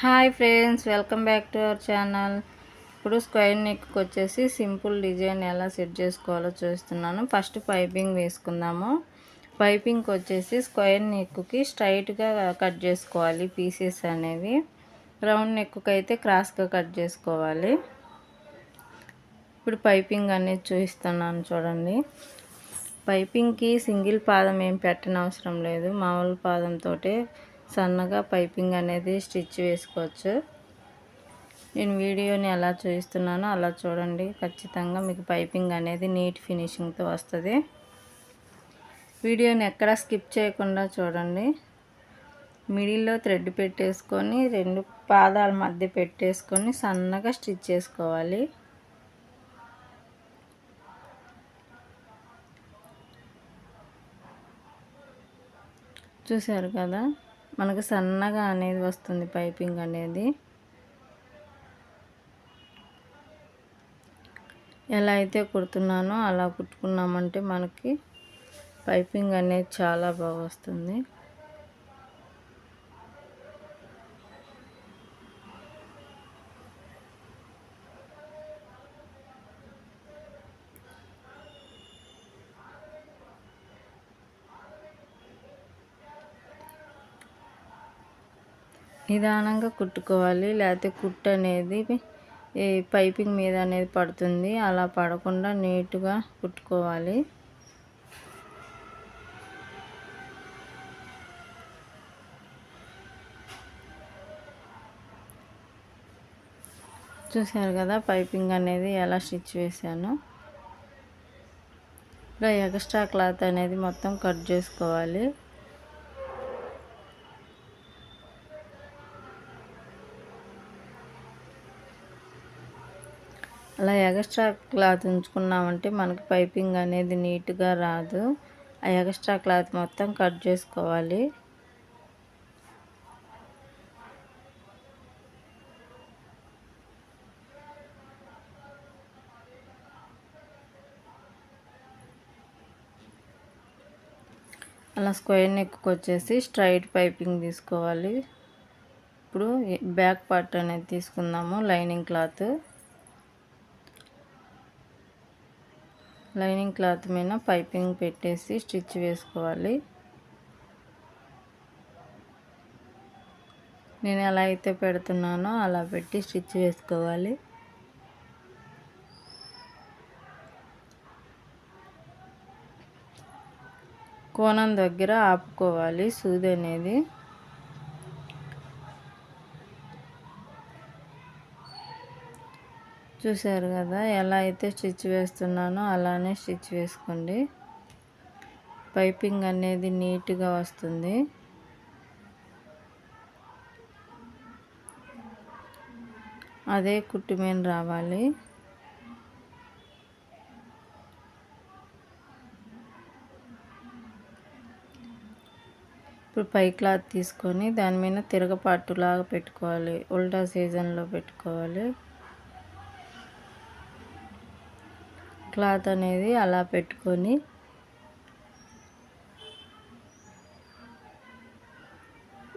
Hi friends welcome back to our channel. ఇప్పుడు square నెక్కి వచ్చేసి సింపుల్ డిజైన్ ఎలా సెట్ చేసుకోవాలో చూస్తున్నాను. ఫస్ట్ పైపింగ్ వేసుకుందాము. పైపింగ్కి వచ్చేసి స్క్వేర్ నెక్కి స్ట్రైట్గా కట్ చేసుకోవాలి పీసెస్ అనేవి. రౌండ్ నెక్కి అయితే క్రాస్గా కట్ చేసుకోవాలి. ఇప్పుడు పైపింగ్ అనేది చూపిస్తున్నాను చూడండి. పైపింగ్కి సింగిల్ పాదం ఏం పెట్టనవసరం లేదు. మామూలు పాదంతో సన్నగా పైపింగ్ అనేది స్టిచ్ వేసుకోవచ్చు. నేను వీడియోని ఎలా చూపిస్తున్నానో అలా చూడండి. ఖచ్చితంగా మీకు పైపింగ్ అనేది నీట్ ఫినిషింగ్తో వస్తుంది. వీడియోని ఎక్కడ స్కిప్ చేయకుండా చూడండి. మిడిల్లో థ్రెడ్ పెట్టేసుకొని రెండు పాదాల మధ్య పెట్టేసుకొని సన్నగా స్టిచ్ చేసుకోవాలి. చూశారు కదా? మనకు సన్నగా అనేది వస్తుంది పైపింగ్ అనేది. ఎలా అయితే కుడుతున్నానో అలా కుట్టుకున్నామంటే మనకి పైపింగ్ అనేది చాలా బాగా వస్తుంది. నిదానంగా కుట్టుకోవాలి. లేకపోతే కుట్టు అనేది ఈ పైపింగ్ మీద అనేది పడుతుంది. అలా పడకుండా నీట్గా కుట్టుకోవాలి. చూశారు కదా పైపింగ్ అనేది ఎలా స్టిచ్ వేసాను ఇలా ఎక్స్ట్రా క్లాత్ అనేది మొత్తం కట్ చేసుకోవాలి. అలా ఎగస్ట్రా క్లాత్ ఉంచుకున్నామంటే మనకి పైపింగ్ అనేది నీట్గా రాదు. ఆ ఎగస్ట్రా క్లాత్ మొత్తం కట్ చేసుకోవాలి. అలా స్క్వేర్ నెక్కి వచ్చేసి స్ట్రైట్ పైపింగ్ తీసుకోవాలి. ఇప్పుడు బ్యాక్ పార్ట్ అనేది తీసుకుందాము లైనింగ్ క్లాత్. లైనింగ్ క్లాత్ మీద పైపింగ్ పెట్టేసి స్టిచ్ వేసుకోవాలి. నేను ఎలా అయితే పెడుతున్నానో అలా పెట్టి స్టిచ్ వేసుకోవాలి. కోణం దగ్గర ఆపుకోవాలి. సూది అనేది చూసారు కదా ఎలా అయితే స్టిచ్ వేస్తున్నానో అలానే స్టిచ్ వేసుకోండి. పైపింగ్ అనేది నీట్గా వస్తుంది. అదే కుట్టు మీద రావాలి. ఇప్పుడు పై క్లాత్ తీసుకొని దాని మీద తిరగపాటులాగా పెట్టుకోవాలి. ఉల్టా సీజన్లో పెట్టుకోవాలి. క్లాత్ అనేది అలా పెట్టుకొని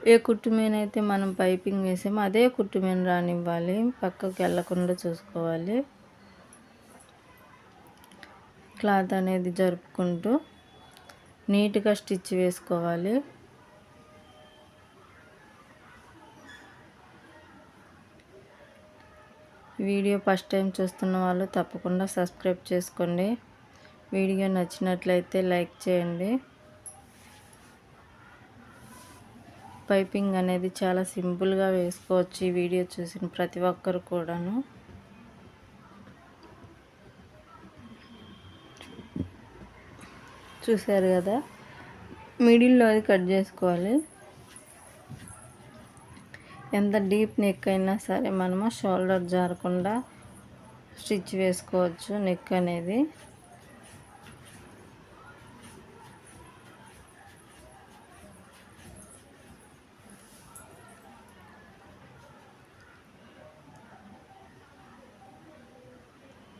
ఏ కుట్టు మీద అయితే మనం పైపింగ్ వేసామో అదే కుట్టు మీద రానివ్వాలి. పక్కకు వెళ్ళకుండా చూసుకోవాలి. క్లాత్ అనేది జరుపుకుంటూ నీట్గా స్టిచ్ వేసుకోవాలి. వీడియో ఫస్ట్ టైం చూస్తున్న వాళ్ళు తప్పకుండా సబ్స్క్రైబ్ చేసుకోండి. వీడియో నచ్చినట్లయితే లైక్ చేయండి. పైపింగ్ అనేది చాలా సింపుల్గా వేసుకోవచ్చు ఈ వీడియో చూసిన ప్రతి ఒక్కరు కూడాను. చూశారు కదా? మిడిల్లో అది కట్ చేసుకోవాలి. ఎంత డీప్ నెక్ అయినా సరే మనము షోల్డర్ జారకుండా స్టిచ్ వేసుకోవచ్చు నెక్ అనేది.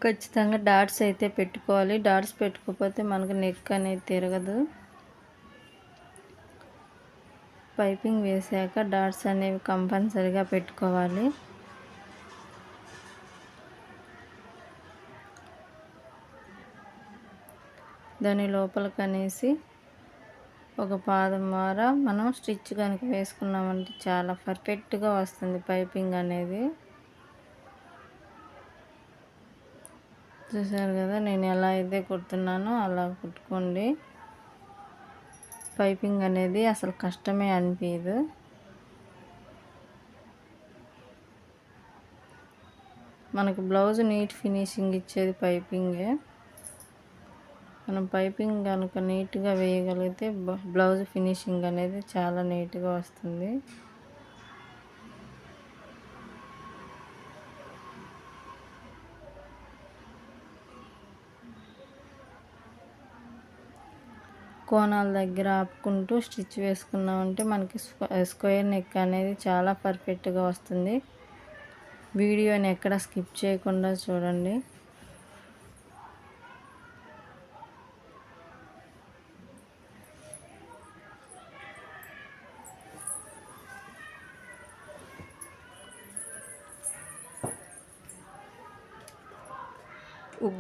ఖచ్చితంగా డాట్స్ అయితే పెట్టుకోవాలి. డాట్స్ పెట్టుకోకపోతే మనకు నెక్ అనేది తిరగదు. పైపింగ్ వేసాక డాట్స్ అనేవి కంపల్సరిగా పెట్టుకోవాలి. దాని లోపల కనేసి ఒక పాదం ద్వారా మనం స్టిచ్ కనుక వేసుకున్నామంటే చాలా పర్ఫెక్ట్గా వస్తుంది పైపింగ్ అనేది. చూసారు కదా నేను ఎలా అయితే కుడుతున్నానో అలా కుట్టుకోండి. పైపింగ్ అనేది అసలు కష్టమే అనిపించదు మనకు బ్లౌజ్ నీట్ ఫినిషింగ్ ఇచ్చేది పైపింగే. మనం పైపింగ్ కనుక నీట్గా వేయగలిగితే బ్లౌజ్ ఫినిషింగ్ అనేది చాలా నీట్గా వస్తుంది. కోణాల దగ్గర ఆపుకుంటూ స్టిచ్ వేసుకున్నామంటే మనకి స్క్వేర్ నెక్ అనేది చాలా పర్ఫెక్ట్గా వస్తుంది. వీడియోని ఎక్కడ స్కిప్ చేయకుండా చూడండి.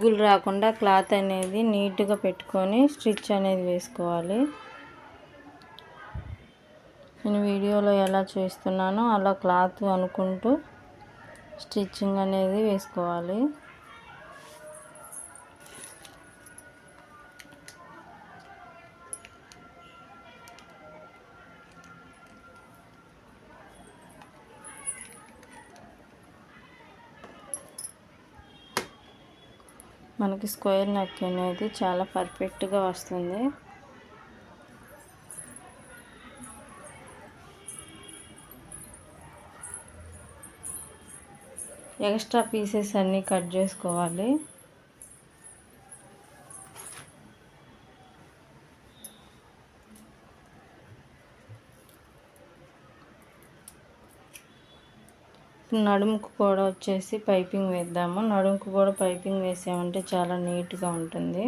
బొగ్గులు రాకుండా క్లాత్ అనేది నీట్గా పెట్టుకొని స్టిచ్ అనేది వేసుకోవాలి. నేను వీడియోలో ఎలా చేస్తున్నానో అలా క్లాత్ అనుకుంటూ స్టిచ్చింగ్ అనేది వేసుకోవాలి. మనకి స్క్వేర్ నెక్ అనేది చాలా పర్ఫెక్ట్గా వస్తుంది. ఎక్స్ట్రా పీసెస్ అన్నీ కట్ చేసుకోవాలి. ఇప్పుడు నడుముకు కూడా వచ్చేసి పైపింగ్ వేద్దాము. నడుముకు కూడా పైపింగ్ వేసామంటే చాలా నీట్గా ఉంటుంది.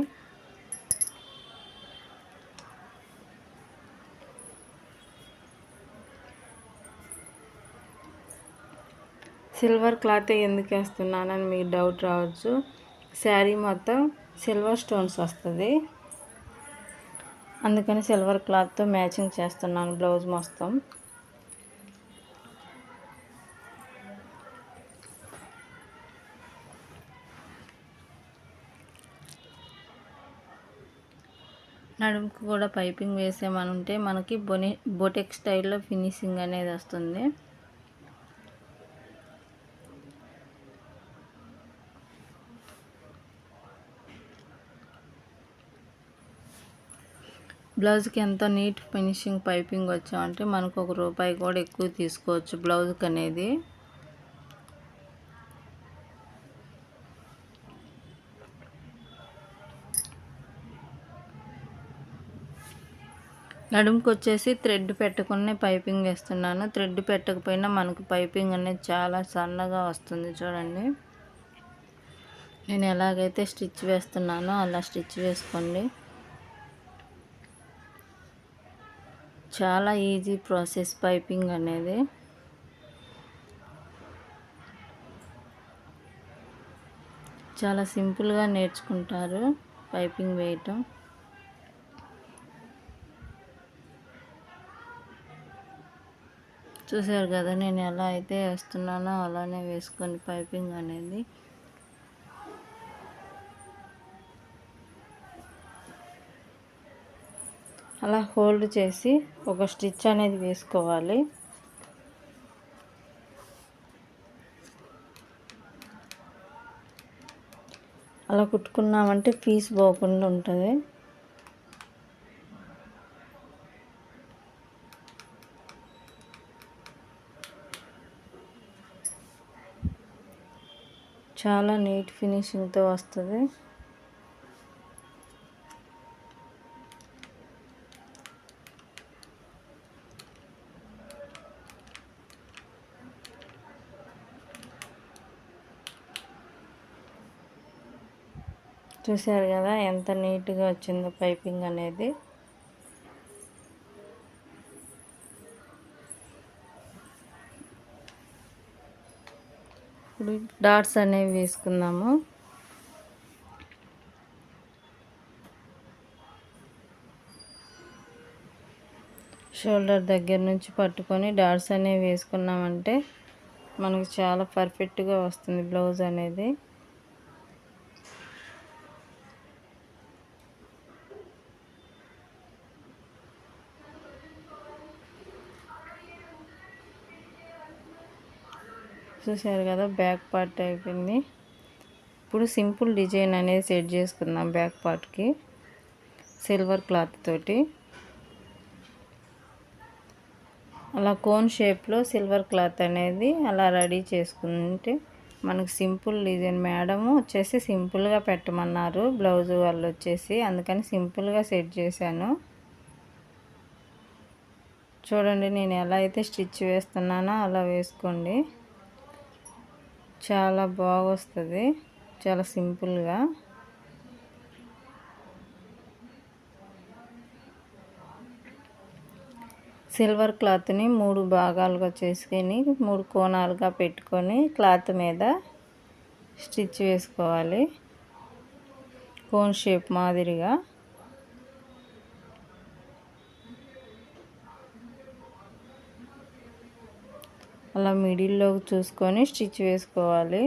సిల్వర్ క్లాత్ ఎందుకు వేస్తున్నానని మీకు డౌట్ రావచ్చు. శారీ మొత్తం సిల్వర్ స్టోన్స్ వస్తుంది. అందుకని సిల్వర్ క్లాత్తో మ్యాచింగ్ చేస్తున్నాను బ్లౌజ్ మొత్తం. నడుముకు కూడా పైపింగ్ వేసామనుంటే మనకి బొని బొటెక్ స్టైల్లో ఫినిషింగ్ అనేది వస్తుంది. బ్లౌజ్కి ఎంత నీట్ ఫినిషింగ్ పైపింగ్ వచ్చామంటే మనకు ఒక రూపాయి కూడా ఎక్కువ తీసుకోవచ్చు బ్లౌజ్కి అనేది నడుముకి వచ్చేసి థ్రెడ్ పెట్టకుండా పైపింగ్ వేస్తున్నాను. థ్రెడ్ పెట్టకపోయినా మనకు పైపింగ్ అనేది చాలా సన్నగా వస్తుంది చూడండి. నేను ఎలాగైతే స్టిచ్ వేస్తున్నానో అలా స్టిచ్ వేసుకోండి. చాలా ఈజీ ప్రాసెస్ పైపింగ్ అనేది. చాలా సింపుల్గా నేర్చుకుంటారు పైపింగ్ వేయటం. చూసారు కదా నేను ఎలా అయితే వేస్తున్నానో అలానే వేసుకొని పైపింగ్ అనేది. అలా హోల్డ్ చేసి ఒక స్టిచ్ అనేది వేసుకోవాలి. అలా కుట్టుకున్నామంటే పీస్ పోకుండా ఉంటుంది. చాలా నీట్ ఫినిషింగ్తో వస్తుంది. చూసారు కదా ఎంత నీట్గా వచ్చిందో పైపింగ్ అనేది. ఇప్పుడు డాట్స్ అనేవి వేసుకుందాము. షోల్డర్ దగ్గర నుంచి పట్టుకొని డాట్స్ అనేవి వేసుకున్నామంటే మనకు చాలా పర్ఫెక్ట్గా వస్తుంది బ్లౌజ్ అనేది. చూసారు కదా బ్యాక్ పార్ట్ అయిపోయింది. ఇప్పుడు సింపుల్ డిజైన్ అనేది సెట్ చేసుకుందాం బ్యాక్ పార్ట్కి సిల్వర్ క్లాత్ తోటి. అలా కోన్ షేప్లో సిల్వర్ క్లాత్ అనేది అలా రెడీ చేసుకుంటే మనకు సింపుల్ డిజైన్. మేడము వచ్చేసి సింపుల్గా పెట్టమన్నారు. బ్లౌజ్ వాళ్ళు వచ్చేసి అందుకని సింపుల్గా సెట్ చేశాను. చూడండి నేను ఎలా అయితే స్టిచ్ వేస్తున్నానో అలా వేసుకోండి. చాలా బాగొస్తుంది. చాలా సింపుల్గా. సిల్వర్ క్లాత్ని మూడు భాగాలుగా చేసుకొని మూడు కోణాలుగా పెట్టుకొని క్లాత్ మీద స్టిచ్ వేసుకోవాలి. కోన్ షేప్ మాదిరిగా. అలా మిడిల్లో చూసుకొని స్టిచ్ వేసుకోవాలి.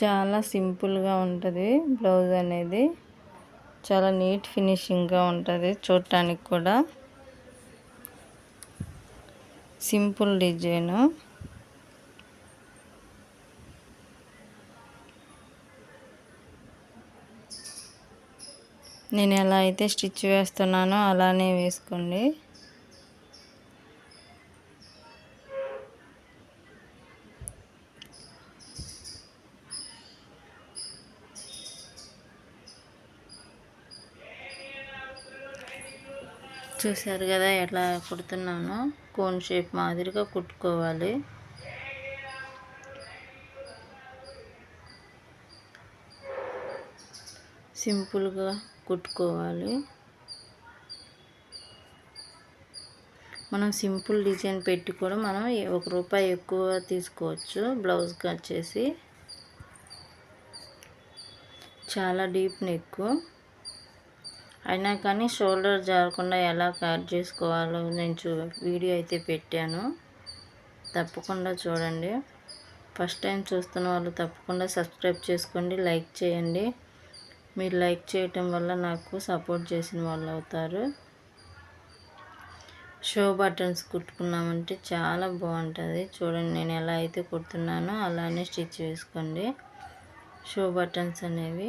చాలా సింపుల్గా ఉంటుంది బ్లౌజ్ అనేది. చాలా నీట్ ఫినిషింగ్గా ఉంటుంది చూడటానికి కూడా. Simple design. నేను ఎలా అయితే స్టిచ్ వేస్తున్నానో అలానే వేసుకోండి. చూసారు కదా ఎట్లా కుడుతున్నాను? కోన్ షేప్ మాదిరిగా కుట్టుకోవాలి. సింపుల్గా కుట్టుకోవాలి. మనం సింపుల్ డిజైన్ పెట్టి కూడా మనం ఒక రూపాయి ఎక్కువ తీసుకోవచ్చు. బ్లౌజ్కి వచ్చేసి చాలా డీప్ నెక్. అయినా కానీ షోల్డర్ జారకుండా ఎలా కట్ చేసుకోవాలో నేను చూ వీడియో అయితే పెట్టాను. తప్పకుండా చూడండి. ఫస్ట్ టైం చూస్తున్న వాళ్ళు తప్పకుండా సబ్స్క్రైబ్ చేసుకోండి లైక్ చేయండి. మీరు లైక్ చేయటం వల్ల నాకు సపోర్ట్ చేసిన వాళ్ళు అవుతారు. షో బటన్స్ కుట్టుకున్నామంటే చాలా బాగుంటుంది. చూడండి నేను ఎలా అయితే కుడుతున్నానో అలానే స్టిచ్ వేసుకోండి. షో బటన్స్ అనేవి.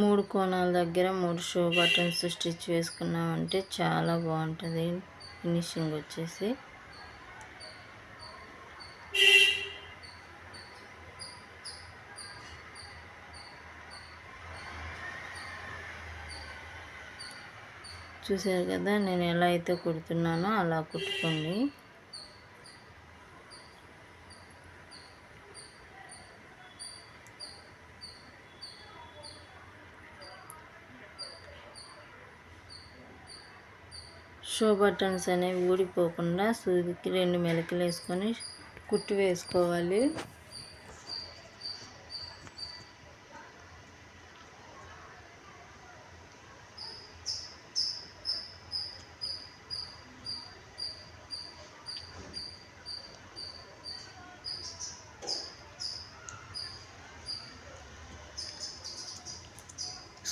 మూడు కోణాల దగ్గర మూడు షో బటన్స్ స్టిచ్ వేసుకున్నామంటే చాలా బాగుంటుంది. ఫినిషింగ్ వచ్చేసి. చూసారు కదా నేను ఎలా అయితే కుడుతున్నానో అలా కుట్టుకోండి. షో బటన్స్ అనేవి ఊడిపోకుండా సూదికి రెండు మెలకలు వేసుకొని కుట్టి వేసుకోవాలి.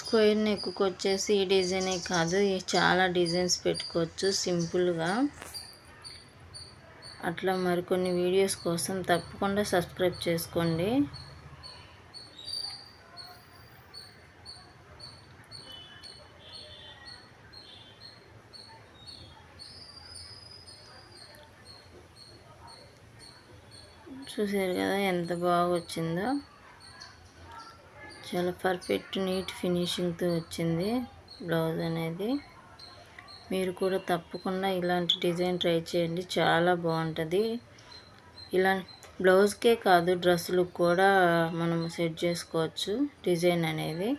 స్క్వేర్ నెక్కు వచ్చేసి ఈ డిజైనే కాదు చాలా డిజైన్స్ పెట్టుకోవచ్చు సింపుల్గా. అట్లా మరికొన్ని వీడియోస్ కోసం తప్పకుండా సబ్స్క్రైబ్ చేసుకోండి. చూసారు కదా ఎంత బాగా వచ్చిందో చాలా పర్ఫెక్ట్ నీట్ ఫినిషింగ్తో వచ్చింది బ్లౌజ్ అనేది. మీరు కూడా తప్పకుండా ఇలాంటి డిజైన్ ట్రై చేయండి చాలా బాగుంటుంది. ఇలా బ్లౌజ్కే కాదు డ్రెస్సులు కూడా మనం సెట్ చేసుకోవచ్చు డిజైన్ అనేది.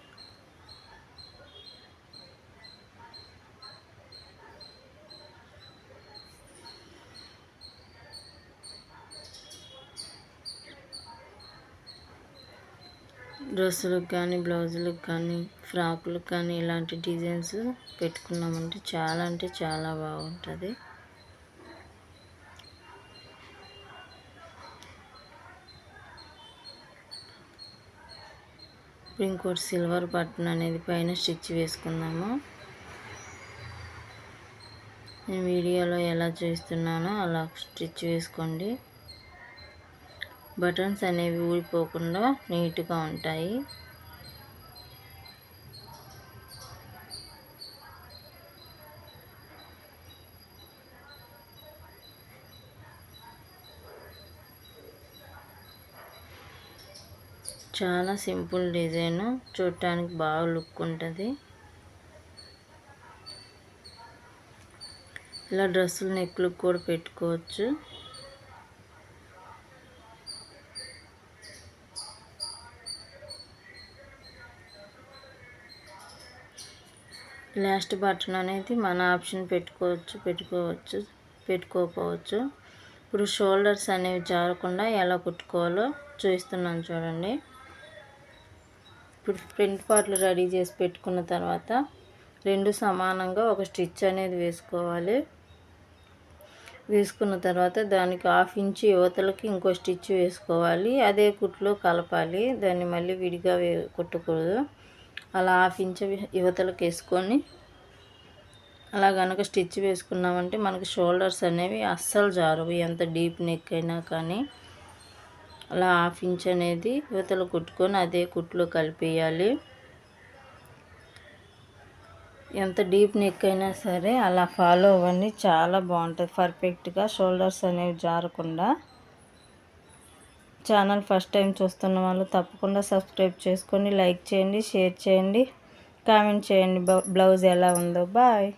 డ్రెస్సులకు కానీ బ్లౌజులకు కానీ ఫ్రాకులకు కానీ ఇలాంటి డిజైన్స్ పెట్టుకున్నామంటే చాలా అంటే చాలా బాగుంటుంది. ఇప్పుడు ఇంకోటి సిల్వర్ బటన్ అనేది పైన స్టిచ్ వేసుకుందాము. నేను వీడియోలో ఎలా చేస్తున్నానో అలా స్టిచ్ వేసుకోండి. బటన్స్ అనేవి ఊడిపోకుండా నీట్గా ఉంటాయి. చాలా సింపుల్ డిజైన్. చూడటానికి బాగా లుక్ ఉంటుంది. ఇలా డ్రెస్సులు నెక్లు కూడా పెట్టుకోవచ్చు. లాస్ట్ బటన్ అనేది మన ఆప్షన్ పెట్టుకోవచ్చు పెట్టుకోవచ్చు పెట్టుకోకపోవచ్చు. ఇప్పుడు షోల్డర్స్ అనేవి జారకుండా ఎలా కుట్టుకోవాలో చూస్తున్నాను చూడండి. ఇప్పుడు ఫ్రంట్ పార్ట్లు రెడీ చేసి పెట్టుకున్న తర్వాత రెండు సమానంగా ఒక స్టిచ్ అనేది వేసుకోవాలి. వేసుకున్న తర్వాత దానికి హాఫ్ ఇంచ్ యువతలకి ఇంకో స్టిచ్ వేసుకోవాలి. అదే కుట్లో కలపాలి. దాన్ని మళ్ళీ విడిగా కుట్టకూడదు. అలా హాఫ్ ఇంచ్ యువతలకు వేసుకొని అలా కనుక స్టిచ్ వేసుకున్నామంటే మనకి షోల్డర్స్ అనేవి అస్సలు జారవు. ఎంత డీప్ నెక్ అయినా కానీ అలా హాఫ్ ఇంచ్ అనేది యువతలు కుట్టుకొని అదే కుట్లో కలిపేయాలి. ఎంత డీప్ నెక్ అయినా సరే అలా ఫాలో అవ్వండి. చాలా బాగుంటుంది. పర్ఫెక్ట్గా షోల్డర్స్ అనేవి జారకుండా ఛానల్ ఫస్ట్ టైం చూస్తున్న వాళ్ళు తప్పకుండా సబ్స్క్రైబ్ చేసుకొని లైక్ చేయండి షేర్ చేయండి కామెంట్ చేయండి. బ్లౌజ్ ఎలా ఉందో. బాయ్.